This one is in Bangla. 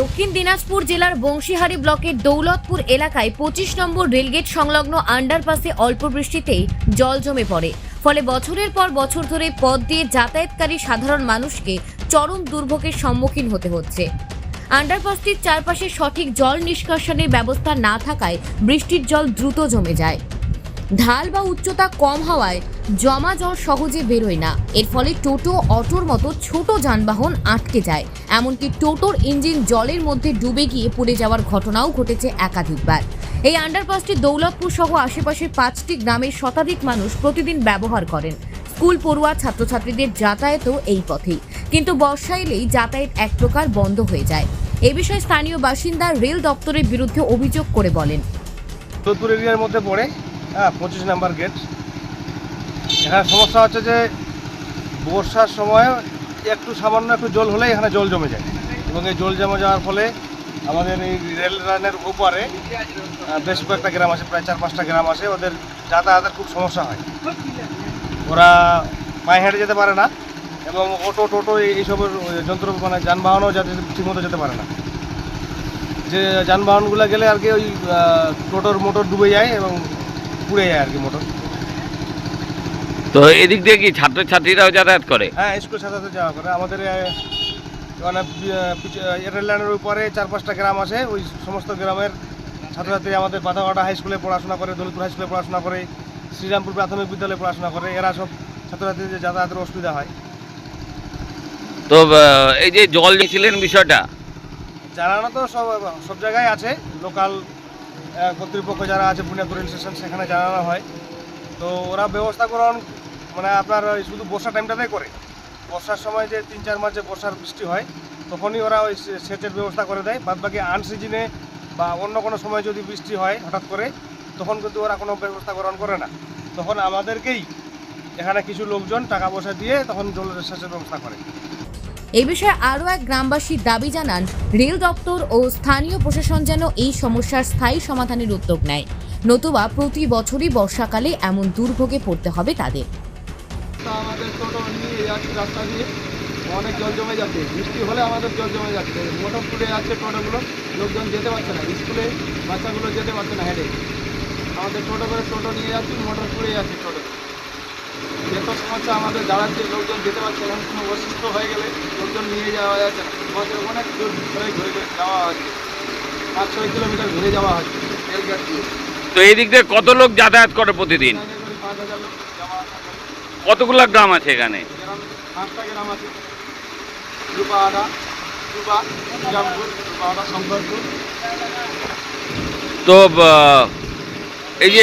দক্ষিণ দিনাজপুর জেলার বংশীহারি ব্লকের দৌলতপুর এলাকায় পঁচিশ নম্বর রেলগেট সংলগ্ন আন্ডারপাসে অল্প বৃষ্টিতেই জল জমে পড়ে। ফলে বছরের পর বছর ধরে পথ দিয়ে যাতায়াতকারী সাধারণ মানুষকে চরম দুর্ভোগের সম্মুখীন হতে হচ্ছে। আন্ডারপাসটির চারপাশে সঠিক জল নিষ্কাশনের ব্যবস্থা না থাকায় বৃষ্টির জল দ্রুত জমে যায়। ঢাল বা উচ্চতা কম হওয়ায় জমা জল সহজে বেরোয় না। এর ফলে টোটো, অটোর মতো ছোট যানবাহন আটকে যায়। এমনকি টোটোর ইঞ্জিন জলের মধ্যে ডুবে গিয়ে পড়ে যাওয়ার ঘটনাও ঘটেছে একাধিকবার। এই আন্ডারপাসটি দৌলতপুর সহ আশেপাশের পাঁচটি গ্রামের শতাধিক মানুষ প্রতিদিন ব্যবহার করেন। স্কুল পড়ুয়া ছাত্রছাত্রীদের যাতায়াতও এই পথেই। কিন্তু বর্ষা এলেই যাতায়াত এক প্রকার বন্ধ হয়ে যায়। এ বিষয়ে স্থানীয় বাসিন্দা রেল দপ্তরের বিরুদ্ধে অভিযোগ করে বলেন। এরিয়ার মধ্যে পড়ে। হ্যাঁ পঁচিশ নাম্বার গেট এখানে সমস্যা হচ্ছে যে, বর্ষার সময় একটু সামান্য একটু জল হলেই এখানে জল জমে যায়। এবং এই জল জমে যাওয়ার ফলে আমাদের এই রেল লাইনের উপরে বেশ কয়েকটা গ্রাম আছে, প্রায় চার পাঁচটা গ্রাম আছে, ওদের যাতায়াতের খুব সমস্যা হয়। ওরা পায়ে হেঁটে যেতে পারে না এবং অটো টোটো এই- এইসবের যন্ত্র মানে যানবাহনও যাতে ঠিকমতো যেতে পারে না। যে যানবাহনগুলো গেলে আর কি ওই টোটোর মোটর ডুবে যায় এবং পুড়ে যায় আর কি মোটর। তো এদিক দিয়ে কি ছাত্রছাত্রীরাও যাতায়াত করে? হ্যাঁ স্কুল সাথে যাওয়া করে। আমাদের মানে রেল লাইনের উপরে চার পাঁচটা গ্রাম আছে। ওই সমস্ত গ্রামের ছাত্রছাত্রী আমাদের পাতাঘাটা হাই স্কুলে পড়াশোনা করে দৌলতপুর হাই স্কুলে পড়াশোনা করে শ্রীরামপুর প্রাথমিক বিদ্যালয়ে পড়াশোনা করে। এরা সব ছাত্রছাত্রীদের যাতায়াতের অসুবিধা হয়। তো এই যে জল দিয়েছিলেন বিষয়টা? জানানো তো সব সব জায়গায় আছে। লোকাল কর্তৃপক্ষ যারা আছে পুণ্যাপুর রেল স্টেশন, সেখানে জানানো হয়। তো ওরা ব্যবস্থা ব্যবস্থাকরণ মানে আপনার শুধু বর্ষা টাইমটাতেই করে। বর্ষার সময় যে তিন চার মাসে বর্ষার বৃষ্টি হয়, তখনই ওরা ওই সেচের ব্যবস্থা করে দেয়। বাদ বাকি আনসিজনে বা অন্য কোনো সময় যদি বৃষ্টি হয় হঠাৎ করে, তখন কিন্তু ওরা কোনো ব্যবস্থাকরণ করে না। তখন আমাদেরকেই এখানে কিছু লোকজন টাকা পয়সা দিয়ে তখন জলের সেচের ব্যবস্থা করে। এই বিষয়ে আরও এক গ্রামবাসী দাবি জানান, রেল দপ্তর ও স্থানীয় প্রশাসন যেন এই সমস্যার স্থায়ী সমাধানের উদ্যোগ নেয়। নতুবা প্রতি বছরই বর্ষাকালে এমন দুর্ভোগে পড়তে হবে তাদের। আমাদের টোটো নিয়ে যাচ্ছি রাস্তা অনেক জল জমে যাচ্ছে। বৃষ্টি হলে আমাদের জল জমে যাচ্ছে। মোটর তুলে যাচ্ছে টোটোগুলো, লোকজন যেতে পারছে না। স্কুলে বাচ্চাগুলো যেতে পারছে না হেঁটে আমাদের টোটো করে টোটো নিয়ে যাচ্ছি, মোটর তুলে যাচ্ছে টোটো। সমস্যা আমাদের দাঁড়াচ্ছে লোকজন যেতে পারছে না কোনো অসুস্থ হয়ে গেলে লোকজন নিয়ে যাওয়া যাচ্ছে না। আমাদের অনেক দূর ধরে ঘুরে ঘুরে যাওয়া হচ্ছে। পাঁচ ছয় কিলোমিটার ঘুরে যাওয়া হচ্ছে রেলগেট দিয়ে। তো এই দিক দিয়ে কত লোক যাতায়াত করে প্রতিদিন? এখানে পাঁচ হাজার লোক যাওয়া আসা করে। কতগুলো গ্রাম আছে এখানে? গ্রাম পাঁচটা গ্রাম আছে। রূপাহাটা রূপা শ্রীরামপুর রূপাহাটা শঙ্করপুর। তো এই যে